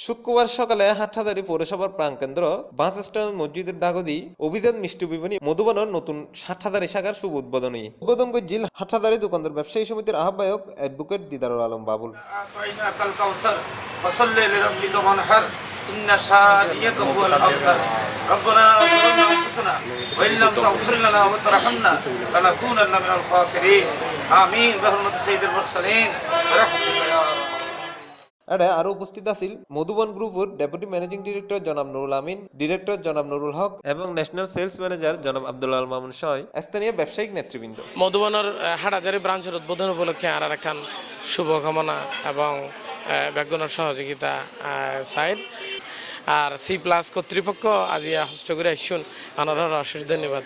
শুক্রবার সকালে হাটহাজারী পৌরসভার প্রাণকেন্দ্র বাস স্ট্যান্ড মসজিদের ডাগদি অভিযান মিষ্টি বিপণী মধুবনের নতুন হাটহাজারী শাখার শুভ উদ্বোধনী উদ্বোধন জিল হাটহাজারী দোকানদার ব্যবসায়ী সমিতির আহ্বায়ক অ্যাডভোকেট দিদারুল আলম বাবুল أعطيناك الكوثر فصل لربك وانحر إن شانئك هو الأبتر ربنا ظلمنا أنفسنا وإن لم تغفر لنا وترحمنا لنكونن من الخاسرين آمين بحرمة سيد المرسلين برحمتك يا رب এড়ে আরও উপস্থিত আছিল মধুবন গ্রুপের ডেপুটি ম্যানেজিং ডিরেক্টর জনাব নুরুল আমিন, ডিরেক্টর জনাব নুরুল হক এবং ন্যাশনাল সেলস ম্যানেজার জনাব আব্দুল আল মামুন সহ স্থানীয় ব্যবসায়িক নেতৃবৃন্দ। মধুবনের হাটাজারি ব্রাঞ্চের উদ্বোধন উপলক্ষে আর একখান শুভকামনা এবং ব্যাগুণের সহযোগিতা সাইড আর সি প্লাস কর্তৃপক্ষ আজি হস্ত করে আসছুন আনার অশেষ ধন্যবাদ।